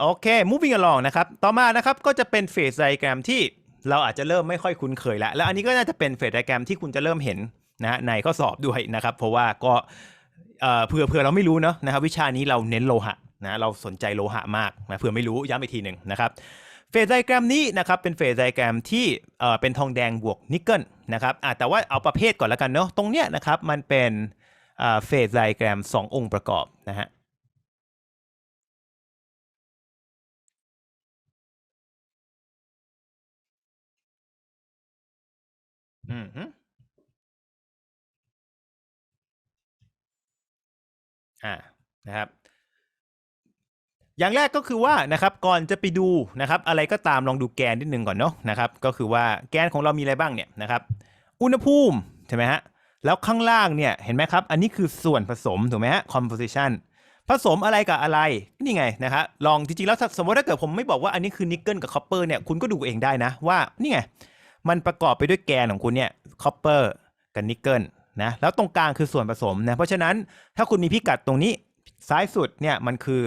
โอเค moving along นะครับ ต่อมานะครับก็จะเป็นเฟสไดแกรมที่เราอาจจะเริ่มไม่ค่อยคุ้นเคยแล้ว แล้วอันนี้ก็น่าจะเป็นเฟสไดแกรมที่คุณจะเริ่มเห็นนะในข้อสอบด้วยนะครับ เพราะว่าก็เอ่อเผื่อเผื่อเราไม่รู้เนาะนะครับวิชานี้เราเน้นโลหะนะเราสนใจโลหะมากนะเผื่อไม่รู้ย้ำอีกทีหนึ่งนะครับเฟสไดแกรมนี้นะครับเป็นเฟสไดแกรมที่เอ่อเป็นทองแดงบวกนิกเกิลนะครับแต่ว่าเอาประเภทก่อนแล้วกันเนาะตรงเนี้ยนะครับมันเป็นเฟสไดแกรมสององค์ประกอบนะฮะ อืมฮึอ่านะครับ อย่างแรกก็คือว่านะครับก่อนจะไปดูนะครับ อะไรก็ตามลองดูแกนนิดนึงก่อนเนาะนะครับ ก็คือว่าแกนของเรามีอะไรบ้างเนี่ยนะครับ อุณหภูมิใช่ไหมฮะแล้วข้างล่างเนี่ยเห็นไหมครับ อันนี้คือส่วนผสมถูกไหมฮะ composition ผสมอะไรกับอะไรนี่ไงนะฮะลองจริงๆแล้วสมมติถ้าเกิดผมไม่บอกว่าอันนี้คือนิกเกิลกับคอปเปอร์เนี่ยคุณก็ดูเองได้นะว่านี่ไง มันประกอบไปด้วยแกนของคุณเนี่ยคอปเปอร์กับนิกเกิลนะแล้วตรงกลางคือส่วนผสมนะเพราะฉะนั้นถ้าคุณมีพิกัดตรงนี้ซ้ายสุดเนี่ยมันคือ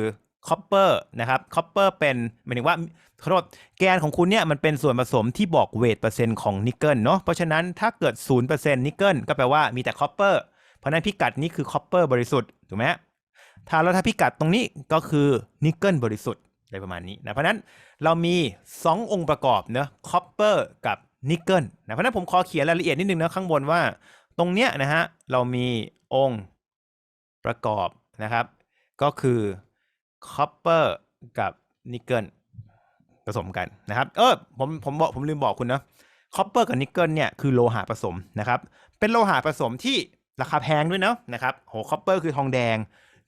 คอปเปอร์นะครับคอปเปอร์เป็นหมายถึงว่าขอโทษแกนของคุณเนี่ยมันเป็นส่วนผสมที่บอกเวทเปอร์เซ็นต์ของนิกเกิลเนาะเพราะฉะนั้นถ้าเกิด 0%นิกเกิลก็แปลว่ามีแต่คอปเปอร์เพราะนั้นพิกัดนี้คือคอปเปอร์บริสุทธิ์ถูกไหมถ้าแล้วถ้าพิกัดตรงนี้ก็คือนิกเกิลบริสุทธิ์อะไรประมาณนี้นะเพราะนั้นเรามี 2 องค์ประกอบเนะคอปเปอร์กับ นิกเกิลนะเพราะนั้นผมขอเขียนรายละเอียดนิดนึงนะข้างบนว่า ตรงเนี้ยนะฮะเรามีองค์ประกอบนะครับ ก็คือคอปเปอร์กับนิกเกิลผสมกันนะครับเออผมผมบอกผมลืมบอกคุณนะคอปเปอร์กับนิกเกิลเนี่ยคือโลหะผสมนะครับ เป็นโลหะผสมที่ราคาแพงด้วยเนาะนะครับโหคอปเปอร์คือทองแดง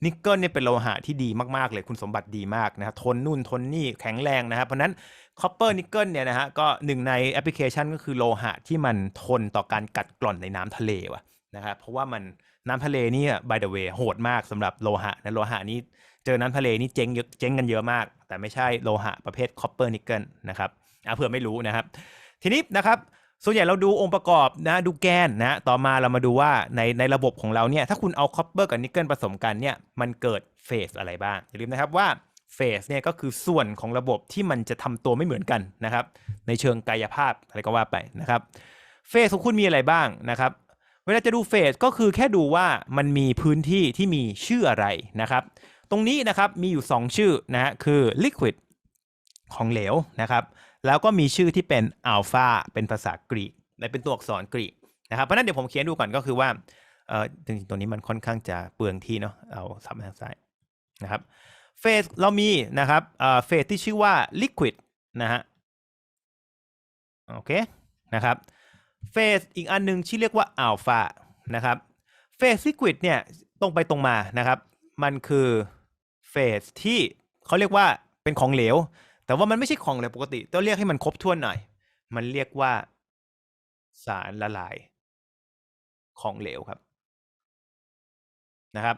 นิกเกิลเนี่ยเป็นโลหะที่ดีมากๆเลยคุณสมบัติดีมากนะครับทนนู่นทนนี่แข็งแรงนะครับเพราะนั้นคอปเปอร์นิกเกิลเนี่ยนะฮะก็หนึ่งในแอปพลิเคชันก็คือโลหะที่มันทนต่อการกัดกร่อนในน้ำทะเลว่ะนะครับเพราะว่ามันน้ำทะเลนี่ by the way โหดมากสำหรับโลหะนะโลหะนี้เจอน้ำทะเลนี่เจ๊งเยอะเจ๊งกันเยอะมาก แต่ไม่ใช่โลหะประเภทคอปเปอร์นิกเกิลนะครับอะเผื่อไม่รู้นะครับ ทีนี้นะครับ ส่วนใหญ่เราดูองค์ประกอบนะดูแกนนะต่อมาเรามาดูว่าในในระบบของเราเนี่ยถ้าคุณเอาคอปเปอร์กับนิกเกิลผสมกันเนี่ยมันเกิดเฟสอะไรบ้าง อย่าลืมนะครับว่าเฟสเนี่ยก็คือส่วนของระบบที่มันจะทำตัวไม่เหมือนกันนะครับ ในเชิงกายภาพอะไรก็ว่าไปนะครับเฟสของคุณมีอะไรบ้างนะครับเวลาจะดูเฟสก็คือแค่ดูว่ามันมีพื้นที่ที่มีชื่ออะไรนะครับ ตรงนี้นะครับมีอยู่ 2 ชื่อนะฮะคือ liquid ของเหลวนะครับ แล้วก็มีชื่อที่เป็นอัลฟาเป็นภาษากรีกและเป็นตัวอักษรกรีกนะครับเพราะนั้นเดี๋ยวผมเขียนดูก่อนก็คือว่าเออจริงๆตัวนี้มันค่อนข้างจะเปลืองที่เนาะเอาซับมาทางซ้ายนะครับเฟสเรามีนะครับเอ่อเฟสที่ชื่อว่า liquid นะฮะโอเคนะครับเฟสอีกอันหนึงที่เรียกว่าอัลฟานะครับเฟส liquid เนี่ยตรงไปตรงมานะครับ มันคือเฟสที่เขาเรียกว่าเป็นของเหลว แต่ว่ามันไม่ใช่ของเหลวปกติ ต้องเรียกให้มันครบถ้วนหน่อย มันเรียกว่าสารละลาย ของเหลวครับนะครับ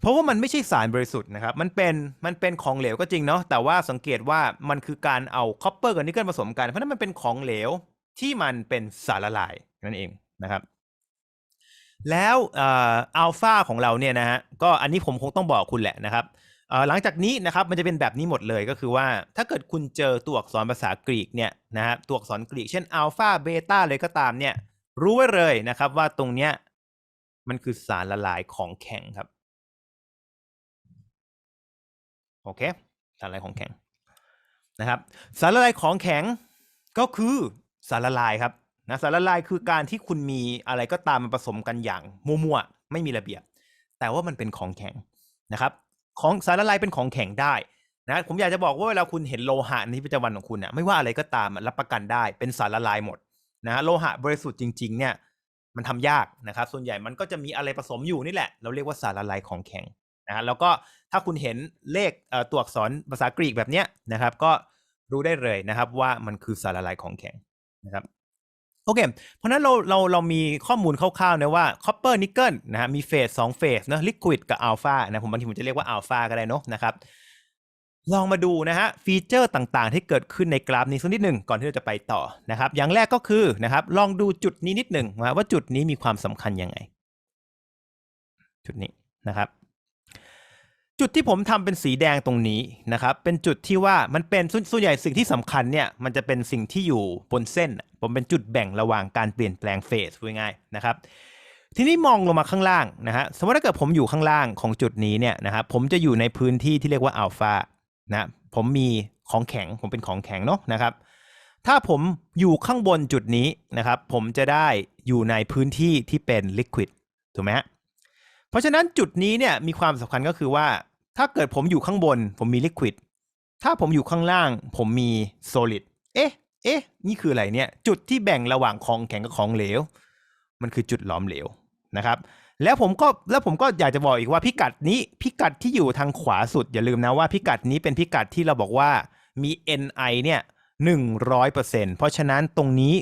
เพราะว่ามันไม่ใช่สารบริสุทธิ์นะครับ มันเป็นมันเป็นของเหลวก็จริงเนาะแต่ว่าสังเกตว่ามันคือการเอาคอปเปอร์กับนิกเกิลผสมกัน เพราะนั้นมันเป็นของเหลวที่มันเป็นสารละลายนั่นเองนะครับ แล้วอัลฟาของเราเนี่ยนะฮะก็อันนี้ผมคงต้องบอกคุณแหละนะครับ หลังจากนี้นะครับมันจะเป็นแบบนี้หมดเลยก็คือว่า ถ้าเกิดคุณเจอตัวอักษรภาษากรีกเนี่ยนะฮะตัวอักษรกรีกเช่นอัลฟาเบต้าเลยก็ตามเนี่ย รู้ไว้เลยนะครับว่าตรงเนี้ยมันคือสารละลายของแข็งครับ โอเค สารละลายของแข็งนะครับ สารละลายของแข็งก็คือสารละลายครับนะสารละลายคือการที่คุณมีอะไรก็ตามมาผสมกันอย่างมั่วๆไม่มีระเบียบ แต่ว่ามันเป็นของแข็งนะครับ ของสารละลายเป็นของแข็งได้นะผมอยากจะบอกว่าเวลาคุณเห็นโลหะในชีวิตประจำวันของคุณเนี่ยไม่ว่าอะไรก็ตามรับประกันได้เป็นสารละลายหมดนะโลหะบริสุทธิ์จริง ๆ เนี่ย มันทำยากนะครับ ส่วนใหญ่มันก็จะมีอะไรผสมอยู่นี่แหละ เราเรียกว่าสารละลายของแข็งนะฮะแล้วก็ถ้าคุณเห็นเลขตัวอักษรภาษากรีกแบบเนี้ยนะครับ ก็รู้ได้เลยนะครับว่ามันคือสารละลายของแข็งนะครับ โอเค เพราะนั้นเราเราเรามีข้อมูลคร่าวๆนะว่าคอปเปอร์นิกเกิลนะฮะมีเฟสสองเฟสนะลิควิดกับอัลฟานะผมบางทีผมจะเรียกว่าอัลฟาก็ได้เนอะนะครับลองมาดูนะฮะฟีเจอร์ต่างๆ ที่เกิดขึ้นในกราฟนี้สักนิดหนึ่งก่อนที่เราจะไปต่อนะครับ อย่างแรกก็คือนะครับ ลองดูจุดนี้นิดหนึ่งว่าจุดนี้มีความสำคัญยังไง จุดนี้นะครับ จุดที่ผมทำเป็นสีแดงตรงนี้นะครับเป็นจุดที่ว่ามันเป็นส่วนใหญ่สิ่งที่สำคัญเนี่ยมันจะเป็นสิ่งที่อยู่บนเส้น ผมเป็นจุดแบ่งระหว่างการเปลี่ยนแปลงเฟสง่ายๆนะครับทีนี้มองลงมาข้างล่างนะฮะสมมติถ้าเกิดผมอยู่ข้างล่างของจุดนี้เนี่ยนะครับผมจะอยู่ในพื้นที่ที่เรียกว่าอัลฟานะผมมีของแข็งผมเป็นของแข็งเนาะนะครับ ถ้าผมอยู่ข้างบนจุดนี้นะครับ ผมจะได้อยู่ในพื้นที่ที่เป็นลิควิดถูกไหมฮะ เพราะฉะนั้นจุดนี้เนี่ยมีความสำคัญก็คือว่า ถ้าเกิดผมอยู่ข้างบน ผมมีลิควิดถ้าผมอยู่ข้างล่าง ผมมีโซลิดเอ๊ะ เอ๊ะ นี่คืออะไรเนี่ย จุดที่แบ่งระหว่างของแข็งกับของเหลว มันคือจุดหลอมเหลวนะครับ แล้วผมก็แล้วผมก็อยากจะบอกอีกว่าพิกัดนี้ พิกัดที่อยู่ทางขวาสุดอย่าลืมนะว่าพิกัดนี้เป็นพิกัดที่เราบอกว่ามี ni เนี่ยหนึ่งร้อยเปอร์เซ็นเพราะฉะนั้นตรงนี้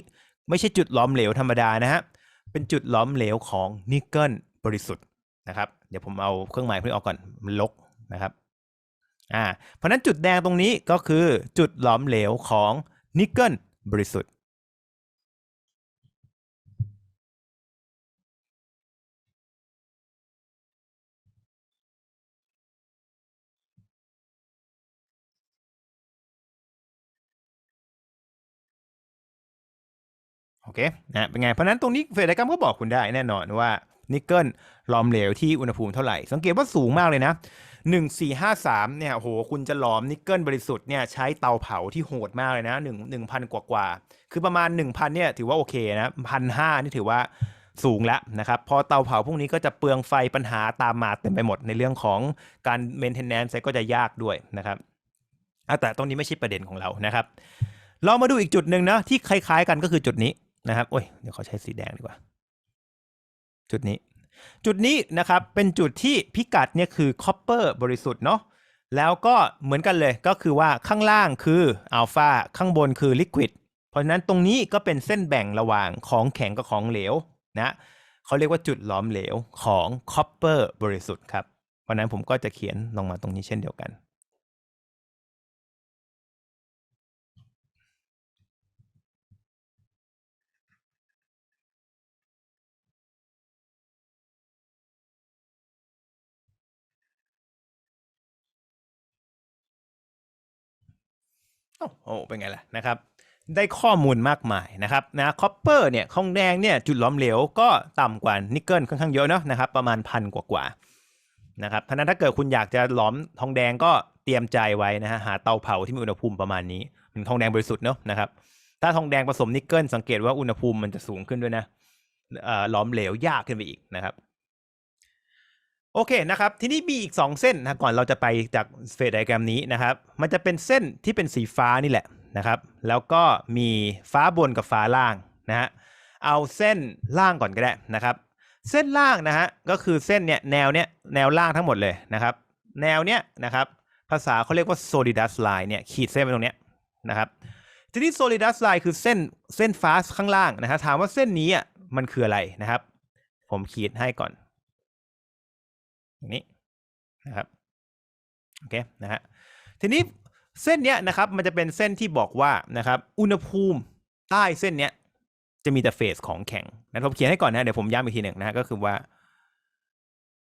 ไม่ใช่จุดหลอมเหลวธรรมดานะฮะ เป็นจุดหลอมเหลวของนิกเกิลบริสุทธิ์ นะครับ เดี๋ยวผมเอาเครื่องหมายพวกนี้ออกก่อนมันลกนะครับอ่าเพราะฉะนั้นจุดแดงตรงนี้ก็คือจุดหลอมเหลวของนิกเกิลบริสุทธิ์โอเคนะเป็นไง เพราะนั้นตรงนี้เฟรดกรรมก็บอกคุณได้แน่นอนว่า นิกเกิลหลอมเหลวที่อุณหภูมิเท่าไหร่ สังเกตว่าสูงมากเลยนะ 1453เนี่ยโหคุณจะหลอมนิกเกิลบริสุทธิ์เนี่ยใช้เตาเผาที่โหดมากเลยนะ1 1,000 กว่ากว่าๆคือประมาณ 1,000เนี่ยถือว่าโอเคนะพันห้านี่ถือว่าสูงแล้วนะครับ พอเตาเผาพวกนี้ก็จะเปลืองไฟปัญหาตามมาเต็มไปหมดในเรื่องของการเมนเทนแนนซ์ก็จะยากด้วยนะครับแต่ตรงนี้ไม่ใช่ประเด็นของเรานะครับเรามาดูอีกจุดหนึ่งนะที่คล้ายๆกันก็คือจุดนี้นะครับโอ้ยเดี๋ยวขาใช้สีแดงดีกว่า จุดนี้ จุดนี้นะครับ เป็นจุดที่พิกัดเนี่ยคือคอปเปอร์บริสุทธิ์เนาะแล้วก็เหมือนกันเลยก็คือว่าข้างล่างคืออัลฟาข้างบนคือลิควิดเพราะฉะนั้นตรงนี้ก็เป็นเส้นแบ่งระหว่างของแข็งกับของเหลวนะเขาเรียกว่าจุดหลอมเหลวของคอปเปอร์บริสุทธิ์ครับ เพราะนั้นผมก็จะเขียนลงมาตรงนี้เช่นเดียวกัน โอ้โหเป็นไงล่ะนะครับ ได้ข้อมูลมากมายนะครับนะคอปเปอร์เนี่ยทองแดงเนี่ยจุดหลอมเหลวก็ต่ำกว่านิกเกิลค่อนข้างเยอะเนาะนะครับประมาณพันกว่ากว่านะครับเพราะนั้นถ้าเกิดคุณอยากจะหลอมทองแดงก็เตรียมใจไว้นะฮะหาเตาเผาที่มีอุณหภูมิประมาณนี้เป็นทองแดงบริสุทธิ์เนาะนะครับถ้าทองแดงผสมนิกเกิลสังเกตว่าอุณหภูมิมันจะสูงขึ้นด้วยนะหลอมเหลวยากขึ้นไปอีกนะครับ โอเคนะครับ ทีนี้มีอีก 2 เส้นนะก่อนเราจะไปจากเฟสไดแกรมนี้นะครับ มันจะเป็นเส้นที่เป็นสีฟ้านี่แหละนะครับ แล้วก็มีฟ้าบนกับฟ้าล่างนะฮะเอาเส้นล่างก่อนก็ได้นะครับ เส้นล่างนะฮะก็คือเส้นเนี่ยแนวเนี้ยแนวล่างทั้งหมดเลยนะครับ แนวเนี้ยนะครับ ภาษาเขาเรียกว่า solidus line เนี่ยขีดเส้นไปตรงเนี้ยนะครับทีนี้ solidus line คือเส้นเส้นฟ้าข้างล่างนะครับถามว่าเส้นนี้อะมันคืออะไรนะครับ ผมขีดให้ก่อน อย่างนี้นะครับโอเคนะฮะทีนี้เส้นเนี้ยนะครับมันจะเป็นเส้นที่บอกว่านะครับอุณหภูมิใต้เส้นเนี้ยจะมีแต่เฟสของแข็งนะผมเขียนให้ก่อนนะเดี๋ยวผมย้ำอีกทีหนึ่งนะฮะก็คือว่า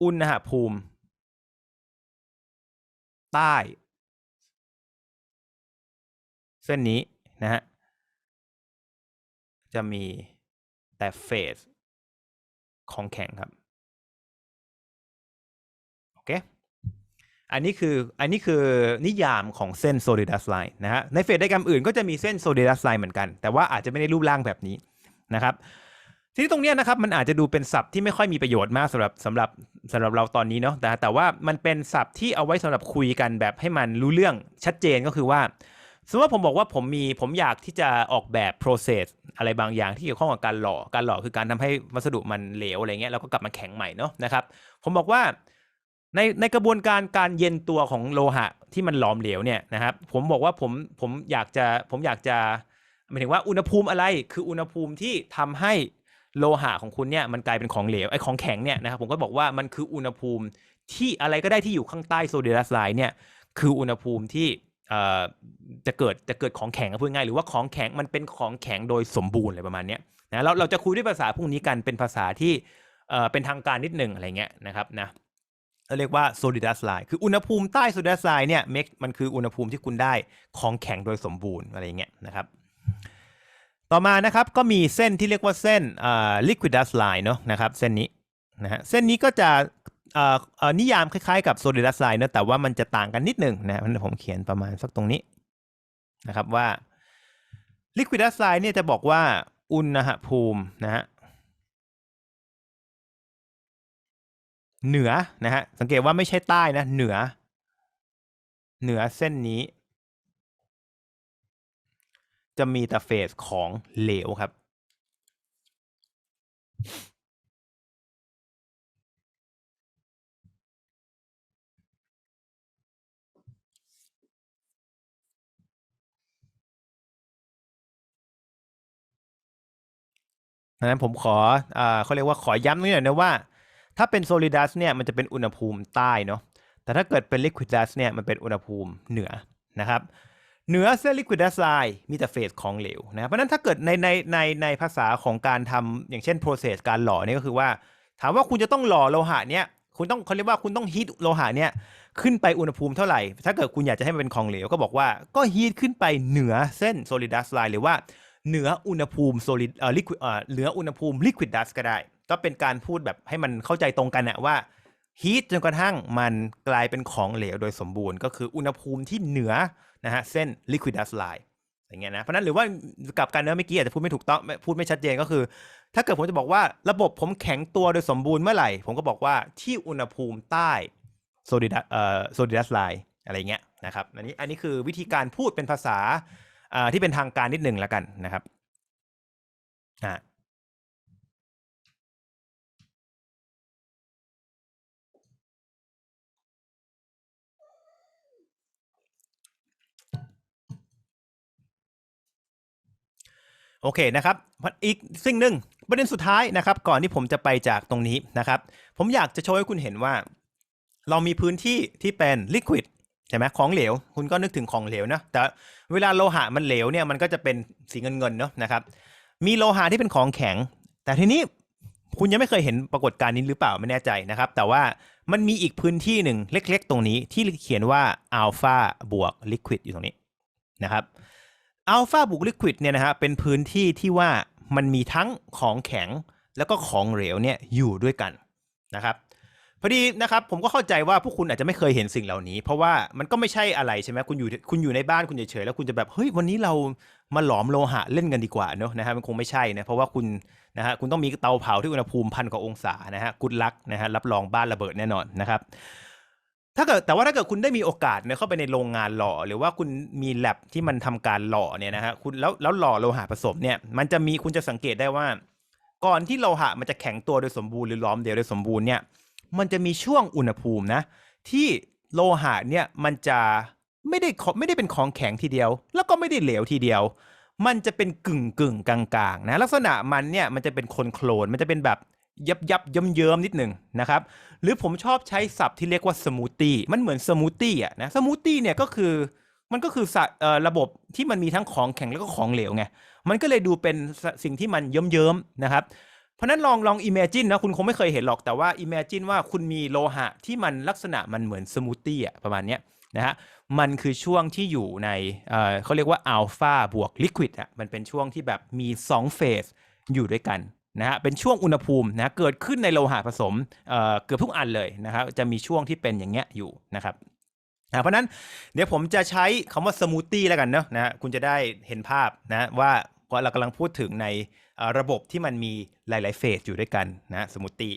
อุณหภูมิ ใต้ เส้นนี้นะฮะจะมีแต่เฟสของแข็งครับ เคอันนี้คืออันนี้คือนิยามของเส้น solidus line นะฮะในเฟสไดกรมอื่นก็จะมีเส้น solidus line เหมือนกัน แต่ว่าอาจจะไม่ได้รูปร่างแบบนี้นะครับทีนี้ตรงเนี้ยนะครับมันอาจจะดูเป็นศัพท์ที่ไม่ค่อยมีประโยชน์มากสำหรับสำหรับสำหรับเราตอนนี้เนาะแต่แต่ว่ามันเป็นศัพท์ที่เอาไว้สำหรับคุยกันแบบให้มันรู้เรื่องชัดเจนก็คือว่าสมมติว่าผมบอกว่าผมมีผมอยากที่จะออกแบบ process อะไรบางอย่างที่เกี่ยวข้องกับการหล่อการหล่อคือการทำให้วัสดุมันเหลวอะไรเงี้ยแล้วก็กลับมาแข็งใหม่เนาะนะครับผมบอกว่า ในในกระบวนการการเย็นตัวของโลหะที่มันหลอมเหลวเนี่ยนะครับ ผมบอกว่าผมผมอยากจะผมอยากจะหมายถึงว่าอุณหภูมิอะไรคืออุณหภูมิที่ทำให้โลหะของคุณเนี่ยมันกลายเป็นของเหลวไอ้ของแข็งเนี่ยนะครับผมก็บอกว่ามันคืออุณหภูมิที่อะไรก็ได้ที่อยู่ข้างใต้โซเดียสไลน์เนี่ยคืออุณหภูมิที่เอ่อจะเกิดจะเกิดของแข็งอะพูดง่ายหรือว่าของแข็งมันเป็นของแข็งโดยสมบูรณ์อะไรประมาณนี้นะเราเราจะคุยด้วยภาษาพวกนี้กันเป็นภาษาที่เอ่อเป็นทางการนิดหนึ่งอะไรเงี้ยนะครับนะ เรียกว่า solidus line คืออุณหภูมิใต้ solidus line เนี่ย make มันคืออุณหภูมิที่คุณได้ของแข็งโดยสมบูรณ์อะไรอย่างเงี้ยนะครับ ต่อมานะครับก็มีเส้นที่เรียกว่าเส้นอ่า liquidus line เนอะนะครับเส้นนี้นะฮะเส้นนี้ก็จะอ่อนิยามคล้ายๆกับ solidus line เนอะแต่ว่ามันจะต่างกันนิดหนึ่งนะผมเขียนประมาณสักตรงนี้นะครับว่า liquidus line เนี่ยจะบอกว่าอุณหภูมินะฮะ เหนือนะฮะสังเกตว่าไม่ใช่ใต้นะ เหนือ เหนือเส้นนี้ จะมีแต่เฟสของเหลวครับ ดังนั้นผมขออ่าเขาเรียกว่าขอย้ำนิดหน่อยนะว่า ถ้าเป็น solidus เนี่ยมันจะเป็นอุณหภูมิใต้เนาะ แต่ถ้าเกิดเป็น liquidus เนี่ยมันเป็นอุณหภูมิเหนือนะครับ เหนือเส้น liquidus line มีแต่เฟสของเหลวนะ เพราะฉะนั้นถ้าเกิดในในในในภาษาของการทำอย่างเช่น process การหล่อเนี่ยก็คือว่า ถามว่าคุณจะต้องหล่อโลหะเนี่ยคุณต้องเขาเรียกว่าคุณต้องฮีทโลหะเนี่ยขึ้นไปอุณหภูมิเท่าไหร่ ถ้าเกิดคุณอยากจะให้มันเป็นของเหลว ก็บอกว่าก็ฮีทขึ้นไปเหนือเส้น solidus line หรือว่าเหนืออุณหภูมิ solid เอ่อ liquid เอ่อเหนืออุณหภูมิ liquid dust ก็ได้ ก็เป็นการพูดแบบให้มันเข้าใจตรงกันนะว่าฮีทจนกระทั่งมันกลายเป็นของเหลวโดยสมบูรณ์ ก็คืออุณหภูมิที่เหนือนะฮะเส้น liquid dust line อย่างเงี้ยนะ เพราะนั้นหรือว่ากลับกันเนื้อะเมื่อกี้อาจจะพูดไม่ถูกต้องพูดไม่ชัดเจนก็คือ ถ้าเกิดผมจะบอกว่าระบบผมแข็งตัวโดยสมบูรณ์เมื่อไหร่ ผมก็บอกว่าที่อุณหภูมิใต้ solidus เอ่อ solidus line อะไรเงี้ยนะครับอันนี้อันนี้คือวิธีการพูดเป็นภาษาอ่าที่เป็นทางการนิดหนึ่งแล้วกันนะครับอ่า โอเคนะครับอีกสิ่งหนึ่งประเด็นสุดท้ายนะครับ ก่อนที่ผมจะไปจากตรงนี้นะครับ ผมอยากจะโชว์ให้คุณเห็นว่า เรามีพื้นที่ที่เป็นลิควิดใช่ไหมของเหลว คุณก็นึกถึงของเหลวนะแต่เวลาโลหะมันเหลวเนี่ยมันก็จะเป็นสีเงินเงินๆเนาะนะครับ มีโลหะที่เป็นของแข็ง แต่ทีนี้คุณยังไม่เคยเห็นปรากฏการณ์นี้หรือเปล่าไม่แน่ใจนะครับ แต่ว่ามันมีอีกพื้นที่หนึ่งเล็ก ๆ ตรงนี้ที่เขียนว่าอัลฟาบวกลิควิดอยู่ตรงนี้นะครับ อัลฟาบุกลิควิดเนี่ยนะฮะเป็นพื้นที่ที่ว่ามันมีทั้งของแข็งแล้วก็ของเหลวเนี่ยอยู่ด้วยกันนะครับพอดีนะครับผมก็เข้าใจว่าพวกคุณอาจจะไม่เคยเห็นสิ่งเหล่านี้ เพราะว่ามันก็ไม่ใช่อะไรใช่ไหมคุณอยู่คุณอยู่ในบ้านคุณเฉยๆแล้วคุณจะแบบเฮ้ยวันนี้เรามาหลอมโลหะเล่นกันดีกว่าเนอะนะฮะมันคงไม่ใช่นะเพราะว่าคุณนะฮะคุณต้องมีเตาเผาที่อุณหภูมิพันกว่าองศานะฮะกุดลักนะฮะรับรองบ้านระเบิดแน่นอนนะครับ ถ้าเกิดแต่ว่าถ้าเกิดคุณได้มีโอกาสเนี่ยเข้าไปในโรงงานหล่อ หรือว่าคุณมีแลบที่มันทำการหล่อเนี่ยนะฮะคุณแล้วแล้วหล่อโลหะผสมเนี่ยมันจะมีคุณจะสังเกตได้ว่า ก่อนที่โลหะมันจะแข็งตัวโดยสมบูรณ์หรือล้อมเดียวโดยสมบูรณ์เนี่ยมันจะมีช่วงอุณหภูมินะ ที่โลหะเนี่ยมันจะไม่ได้ไม่ได้เป็นของแข็งทีเดียว แล้วก็ไม่ได้เหลวทีเดียว มันจะเป็นกึ่งกึ่งกลางๆนะลักษณะมันเนี่ยมันจะเป็นคนโคลนมันจะเป็นแบบ ยับยับเยิ้มเยิ้มนิดหนึ่งนะครับ หรือผมชอบใช้ศัพท์ที่เรียกว่าสมูทตี้มันเหมือนสมูทตี้อะนะสมูทตี้เนี่ยก็คือมันก็คือสะเอ่อระบบที่มันมีทั้งของแข็งแล้วก็ของเหลวไง มันก็เลยดูเป็นสิ่งที่มันเยิ้มๆนะครับ เพราะนั้นลองลองอิมเมจินนะคุณคงไม่เคยเห็นหรอกแต่ว่าอิมเมจินว่าคุณมีโลหะที่มันลักษณะมันเหมือนสมูทตี้อะประมาณเนี้ยนะฮะ มันคือช่วงที่อยู่ในเอ่อเขาเรียกว่าอัลฟาบวกลิควิดอะมันเป็นช่วงที่แบบมี2เฟสอยู่ด้วยกัน นะฮะเป็นช่วงอุณหภูมินะเกิดขึ้นในโลหะผสมเอ่อเกือบทุกอันเลยนะครับจะมีช่วงที่เป็นอย่างเงี้ยอยู่นะครับเพราะนั้นเดี๋ยวผมจะใช้คำว่าสมูทตี้แล้วกันเนาะนะฮะคุณจะได้เห็นภาพนะว่าว่าเรากำลังพูดถึงในระบบที่มันมีหลาย ๆ เฟสอยู่ด้วยกันนะสมูทตี้